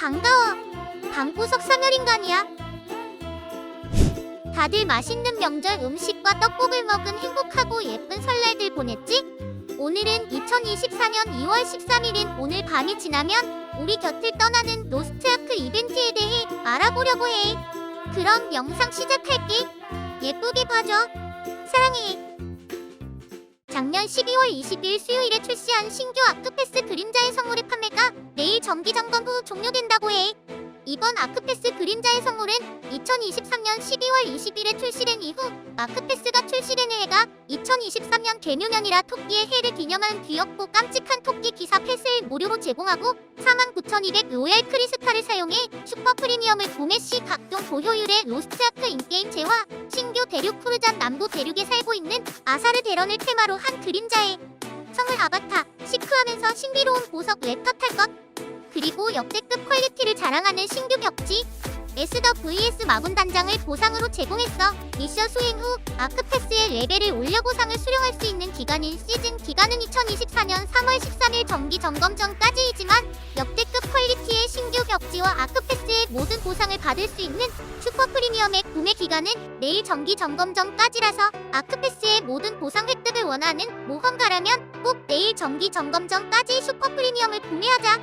반가워. 방구석 사멸인간이야. 다들 맛있는 명절 음식과 떡국을 먹은 행복하고 예쁜 설날들 보냈지? 오늘은 2024년 2월 13일인 오늘 밤이 지나면 우리 곁을 떠나는 로스트아크 이벤트에 대해 알아보려고 해. 그럼 영상 시작할게. 예쁘게 봐줘. 사랑해. 작년 12월 20일 수요일에 출시한 신규 아크패스 그림자의 성물의 판매가 내일 정기 점검 후 종료된다고 해. 이번 아크패스 그림자의 성물은 2023년 12월 20일에 출시된 이후 아크패스가 출시된 해가 2023년 개묘년이라 토끼의 해를 기념한 귀엽고 깜찍한 토끼 기사 패스를 무료로 제공하고 49,200 로얄 크리스탈을 사용해 슈퍼 프리미엄을 구매 시 각종 고효율의 로스트아크 인게임 재화 대륙 푸르잔 남부 대륙에 살고 있는 아사르 대런을 테마로 한 그림자의 성을 아바타 시크하면서 신비로운 보석 랩터 탈 것 그리고 역대급 퀄리티를 자랑하는 신규 벽지 vs 마군 단장을 보상으로 제공했어. 미션 수행 후 아크패스의 레벨을 올려 보상을 수령할 수 있는 기간인 시즌 기간은 2024년 3월 13일 정기 점검 전까지이지만 역대급 퀄리티의 신규 벽지와 아크패스의 모든 보상을 받을 수 있는 슈퍼 프리미엄의 구매 기간은 내일 정기 점검 전까지라서 아크패스의 모든 보상 획득을 원하는 모험가라면 꼭 내일 정기 점검 전까지 슈퍼 프리미엄을 구매하자.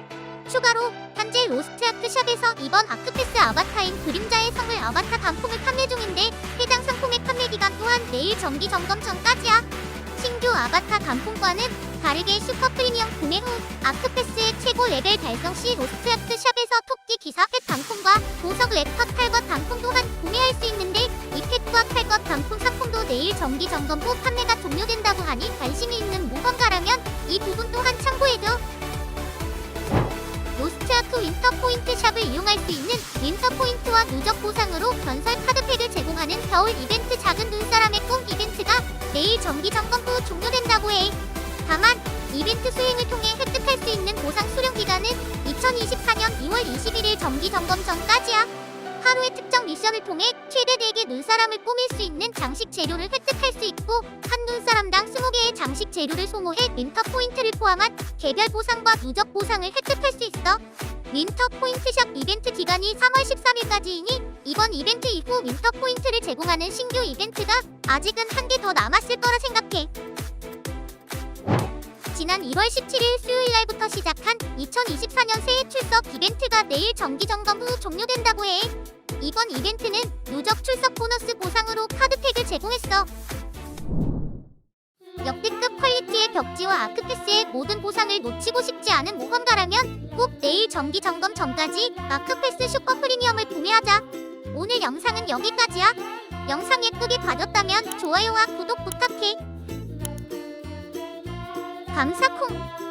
추가로 현재 로스트 아크 샵에서 이번 아크패스 아바타인 그림자의 성을 아바타 단품을 판매 중인데 해당 상품의 판매 기간 또한 내일 정기 점검 전까지야. 신규 아바타 단품과는 다르게 슈퍼 프리미엄 구매 후 아크패스의 최고 레벨 달성 시 로스트 아크 샵 내일 정기 점검 후 판매가 종료된다고 하니 관심이 있는 모험가라면 이 부분 또한 참고해줘. 로스트아크 윈터 포인트 샵을 이용할 수 있는 윈터 포인트와 누적 보상으로 전설 카드팩을 제공하는 겨울 이벤트 작은 눈사람의 꿈 이벤트가 내일 정기 점검 후 종료된다고 해. 다만 이벤트 수행을 통해 획득할 수 있는 보상 수령 기간은 2024년 2월 21일 정기 점검 전까지야. 하루의 특정 미션을 통해 최대 4개 눈사람을 꾸밀 수 있는 장식 재료를 획득할 수 있고 한 눈사람당 20개의 장식 재료를 소모해 윈터 포인트를 포함한 개별 보상과 누적 보상을 획득할 수 있어. 윈터 포인트샵 이벤트 기간이 3월 13일까지이니 이번 이벤트 이후 윈터 포인트를 제공하는 신규 이벤트가 아직은 한 개 더 남았을 거라 생각해. 지난 1월 17일 수요일 날부터 시작한 2024년 새해 출석 이벤트가 내일 정기 점검 후 종료된다고 해. 이번 이벤트는 누적 출석 보너스 보상으로 카드팩을 제공했어. 역대급 퀄리티의 벽지와 아크패스의 모든 보상을 놓치고 싶지 않은 모험가라면 꼭 내일 정기 점검 전까지 아크패스 슈퍼 프리미엄을 구매하자. 오늘 영상은 여기까지야. 영상 예쁘게 봐줬다면 좋아요와 구독 부탁해. 감사콩.